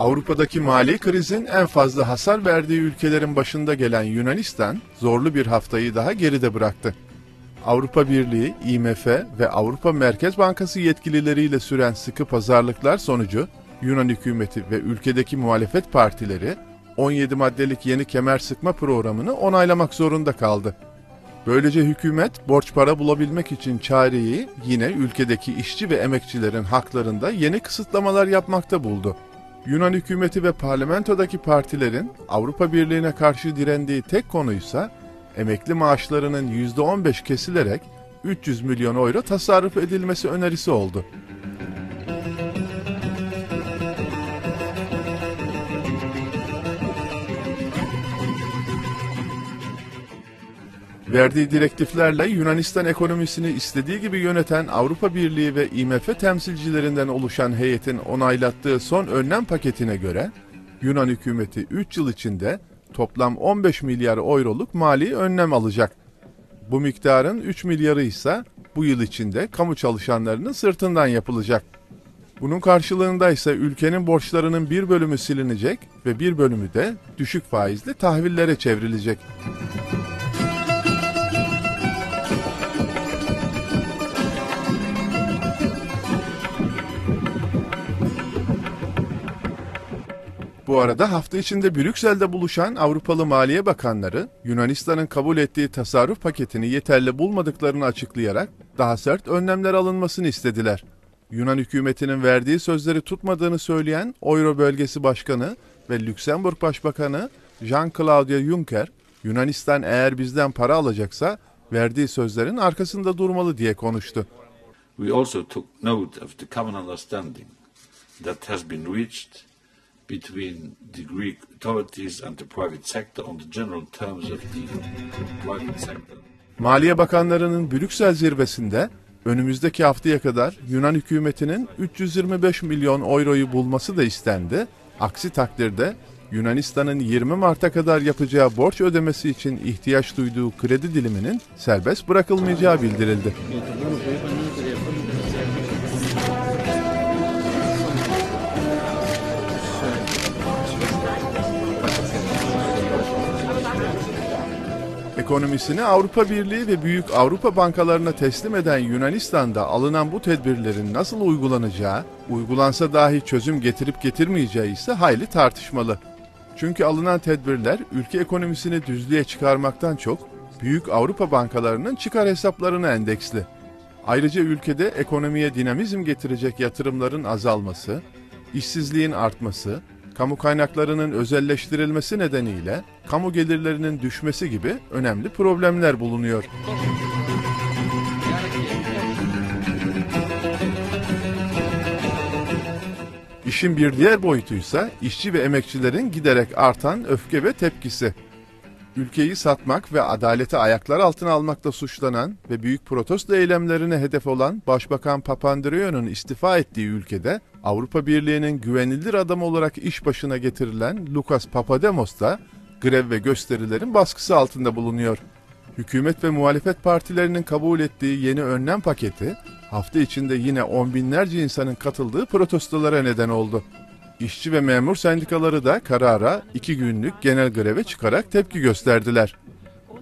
Avrupa'daki mali krizin en fazla hasar verdiği ülkelerin başında gelen Yunanistan zorlu bir haftayı daha geride bıraktı. Avrupa Birliği, IMF ve Avrupa Merkez Bankası yetkilileriyle süren sıkı pazarlıklar sonucu Yunan hükümeti ve ülkedeki muhalefet partileri 17 maddelik yeni kemer sıkma programını onaylamak zorunda kaldı. Böylece hükümet borç para bulabilmek için çareyi yine ülkedeki işçi ve emekçilerin haklarında yeni kısıtlamalar yapmakta buldu. Yunan hükümeti ve parlamentodaki partilerin Avrupa Birliği'ne karşı direndiği tek konuysa emekli maaşlarının %15 kesilerek 300 milyon euro tasarruf edilmesi önerisi oldu. Verdiği direktiflerle Yunanistan ekonomisini istediği gibi yöneten Avrupa Birliği ve IMF temsilcilerinden oluşan heyetin onaylattığı son önlem paketine göre Yunan hükümeti 3 yıl içinde toplam 15 milyar euroluk mali önlem alacak. Bu miktarın 3 milyarı ise bu yıl içinde kamu çalışanlarının sırtından yapılacak. Bunun karşılığında ise ülkenin borçlarının bir bölümü silinecek ve bir bölümü de düşük faizli tahvillere çevrilecek. Bu arada hafta içinde Brüksel'de buluşan Avrupalı Maliye Bakanları Yunanistan'ın kabul ettiği tasarruf paketini yeterli bulmadıklarını açıklayarak daha sert önlemler alınmasını istediler. Yunan hükümetinin verdiği sözleri tutmadığını söyleyen Euro Bölgesi Başkanı ve Lüksemburg Başbakanı Jean-Claude Juncker, Yunanistan eğer bizden para alacaksa verdiği sözlerin arkasında durmalı diye konuştu. We also took note of the common understanding that has been reached between the Greek authorities and the private sector on the general terms of the private sector. Maliye Bakanlarının Brüksel zirvesinde önümüzdeki haftaya kadar Yunan hükümetinin 325 milyon euroyu bulması da istendi. Aksi takdirde Yunanistan'ın 20 Mart'a kadar yapacağı borç ödemesi için ihtiyaç duyduğu kredi diliminin serbest bırakılmayacağı bildirildi. Ekonomisini Avrupa Birliği ve büyük Avrupa bankalarına teslim eden Yunanistan'da alınan bu tedbirlerin nasıl uygulanacağı, uygulansa dahi çözüm getirip getirmeyeceği ise hayli tartışmalı. Çünkü alınan tedbirler ülke ekonomisini düzlüğe çıkarmaktan çok büyük Avrupa bankalarının çıkar hesaplarına endeksli. Ayrıca ülkede ekonomiye dinamizm getirecek yatırımların azalması, işsizliğin artması, kamu kaynaklarının özelleştirilmesi nedeniyle kamu gelirlerinin düşmesi gibi önemli problemler bulunuyor. İşin bir diğer boyutuysa işçi ve emekçilerin giderek artan öfke ve tepkisi. Ülkeyi satmak ve adaleti ayaklar altına almakla suçlanan ve büyük protesto eylemlerine hedef olan Başbakan Papandreou'nun istifa ettiği ülkede Avrupa Birliği'nin güvenilir adam olarak iş başına getirilen Lukas Papademos da grev ve gösterilerin baskısı altında bulunuyor. Hükümet ve muhalefet partilerinin kabul ettiği yeni önlem paketi hafta içinde yine on binlerce insanın katıldığı protestolara neden oldu. İşçi ve memur sendikaları da karara iki günlük genel greve çıkarak tepki gösterdiler.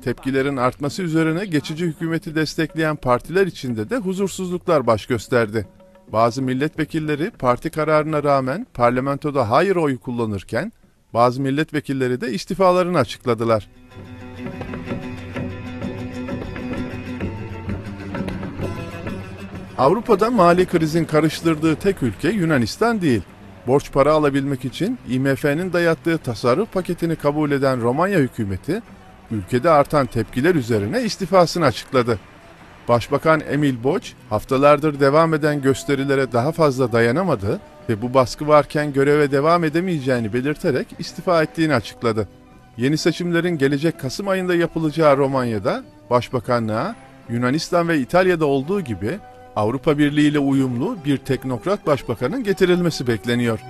Tepkilerin artması üzerine geçici hükümeti destekleyen partiler içinde de huzursuzluklar baş gösterdi. Bazı milletvekilleri parti kararına rağmen parlamentoda hayır oyu kullanırken bazı milletvekilleri de istifalarını açıkladılar. Avrupa'da mali krizin karıştırdığı tek ülke Yunanistan değil. Borç para alabilmek için IMF'nin dayattığı tasarruf paketini kabul eden Romanya hükümeti, ülkede artan tepkiler üzerine istifasını açıkladı. Başbakan Emil Boç, haftalardır devam eden gösterilere daha fazla dayanamadı ve bu baskı varken göreve devam edemeyeceğini belirterek istifa ettiğini açıkladı. Yeni seçimlerin gelecek Kasım ayında yapılacağı Romanya'da Başbakanlığa Yunanistan ve İtalya'da olduğu gibi Avrupa Birliği ile uyumlu bir teknokrat başbakanın getirilmesi bekleniyor.